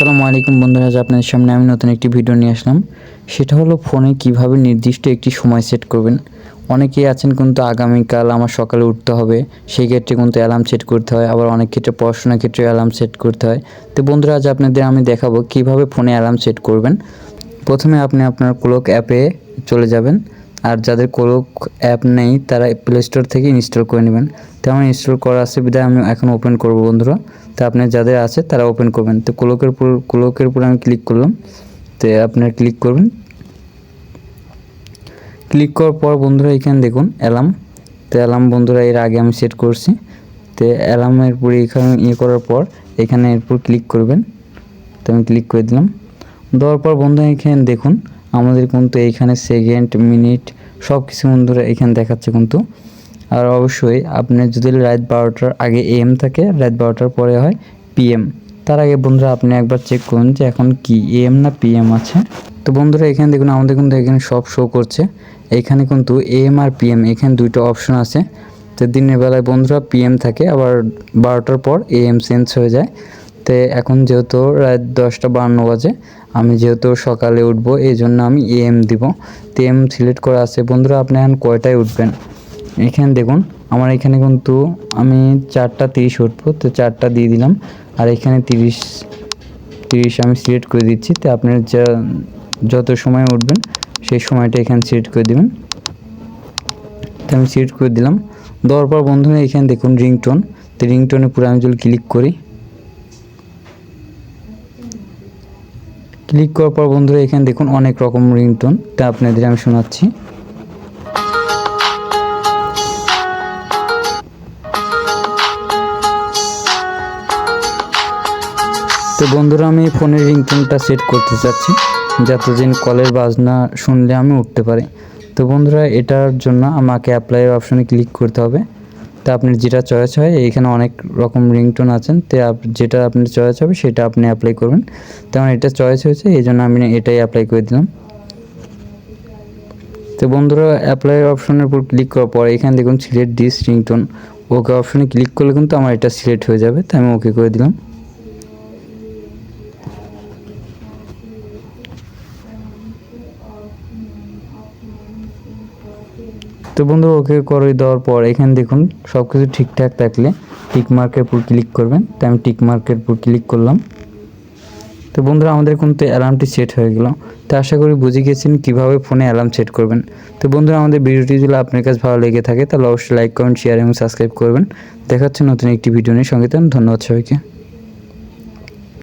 আসসালামু আলাইকুম বন্ধুরা, আজ আপনাদের সামনে আমি নতুন একটি ভিডিও নিয়ে আসলাম। সেটা হলো ফোনে কীভাবে নির্দিষ্ট একটি সময় সেট করবেন। অনেকেই আছেন কিন্তু আগামীকাল আমার সকালে উঠতে হবে, সেই ক্ষেত্রে কিন্তু অ্যালার্ম সেট করতে হয়, আবার অনেক ক্ষেত্রে পড়াশোনার ক্ষেত্রে অ্যালার্ম সেট করতে হয়। তো বন্ধুরা, আজ আপনাদের আমি দেখাবো কীভাবে ফোনে অ্যালার্ম সেট করবেন। প্রথমে আপনি আপনার ক্লোক অ্যাপে চলে যাবেন। আর যাদের ক্লোক অ্যাপ নেই, তারা প্লে স্টোর থেকে ইনস্টল করে নেবেন। তেমন ইনস্টল করা আছে বিধায় আমি এখন ওপেন করব, বন্ধুরা। তো আপনি যাদের আছে, তারা ওপেন করবেন। তো ক্লোকের উপর ক্লোকের উপর আমি ক্লিক করলাম। তো আপনার ক্লিক করবেন। ক্লিক করার পর, বন্ধুরা, এখানে দেখুন অ্যালার্ম তো অ্যালার্ম বন্ধুরা, এর আগে আমি সেট করছি। তো অ্যালার্মের উপরে, এখানে ইয়ে করার পর, এখানে এরপর ক্লিক করবেন। তো আমি ক্লিক করে দিলাম। দেওয়ার পর বন্ধু এখানে দেখুন আমাদের কিন্তু এইখানে সেকেন্ড মিনিট সব কিছু বন্ধুরা এখানে দেখাচ্ছে কিন্তু। আর অবশ্যই আপনার যদি রাত বারোটার আগে এম থাকে, রাত বারোটার পরে হয় পিএম তার আগে বন্ধুরা আপনি একবার চেক করুন যে এখন কি এম না পিএম আছে। তো বন্ধুরা এখানে দেখুন, আমাদের কিন্তু এখানে সব শো করছে। এখানে কিন্তু এম আর পিএম এখানে দুইটা অপশন আছে। তো দিনের বেলায় বন্ধুরা পিএম থাকে, আবার বারোটার পর এএম চেঞ্জ হয়ে যায়। তো এখন যেহেতু রাত দশটা বান্ন বাজে, আমি যেহেতু সকালে উঠবো, এই জন্য আমি এম দিব। তো এম সিলেক্ট করা আছে। বন্ধুরা, আপনি এখন কয়টায় উঠবেন? এখানে দেখুন, আমার এখানে কিন্তু আমি চারটা তিরিশ উঠবো, তো চারটা দিয়ে দিলাম। আর এখানে তিরিশ তিরিশ আমি সিলেক্ট করে দিচ্ছি। তো আপনার যা, যত সময় উঠবেন, সেই সময়টা এখানে সিলেক্ট করে দেবেন। তো আমি সিলেক্ট করে দিলাম। দেওয়ার পর বন্ধুরা, এখানে দেখুন রিংটোন তো রিংটোনে পুরো আমি যদি ক্লিক করি ক্লিক করার পর বন্ধুরা, এখানে দেখুন অনেক রকম রিংটোন। তা আপনাদের আমি শোনাচ্ছি। তো বন্ধুরা, আমি ফোনের রিংটোনটা সেট করতে চাচ্ছি যতদিন কলের বাজনা শুনলে আমি উঠতে পারি। তো বন্ধুরা, এটার জন্য আমাকে অ্যাপ্লাইয়ের অপশনে ক্লিক করতে হবে। তো আপনার যেটা চয়েস হয়, এখানে অনেক রকম রিংটোন আছেন, তো যেটা আপনার চয়েস হবে সেটা আপনি অ্যাপ্লাই করবেন। তো আমার এটা চয়েস হয়েছে, এই জন্য আমি এটাই অ্যাপ্লাই করে দিলাম। তো বন্ধুরা অ্যাপ্লাই অপশনের উপর ক্লিক করার পর এখানে দেখুন সিলেক্ট ডিস রিংটোন ওকে অপশনে ক্লিক করলে কিন্তু আমার এটা সিলেক্ট হয়ে যাবে তাই আমি ওকে করে দিলাম। তো বন্ধু, ওকে করে দেওয়ার পর এখানে দেখুন সব কিছু ঠিকঠাক থাকলে টিক মার্কের উপর ক্লিক করবেন। তাই আমি টিক মার্কের উপর ক্লিক করলাম। তো বন্ধুরা, আমাদের কিন্তু অ্যালার্মটি সেট হয়ে গেল। তো আশা করি বুঝে গেছেন কীভাবে ফোনে অ্যালার্ম সেট করবেন। তো বন্ধুরা, আমাদের ভিডিওটি যদি আপনার কাছে ভালো লেগে থাকে, তাহলে অবশ্যই লাইক কমেন্ট শেয়ার এবং সাবস্ক্রাইব করবেন। দেখাচ্ছে নতুন একটি ভিডিও নিয়ে সঙ্গে। ধন্যবাদ সবাইকে।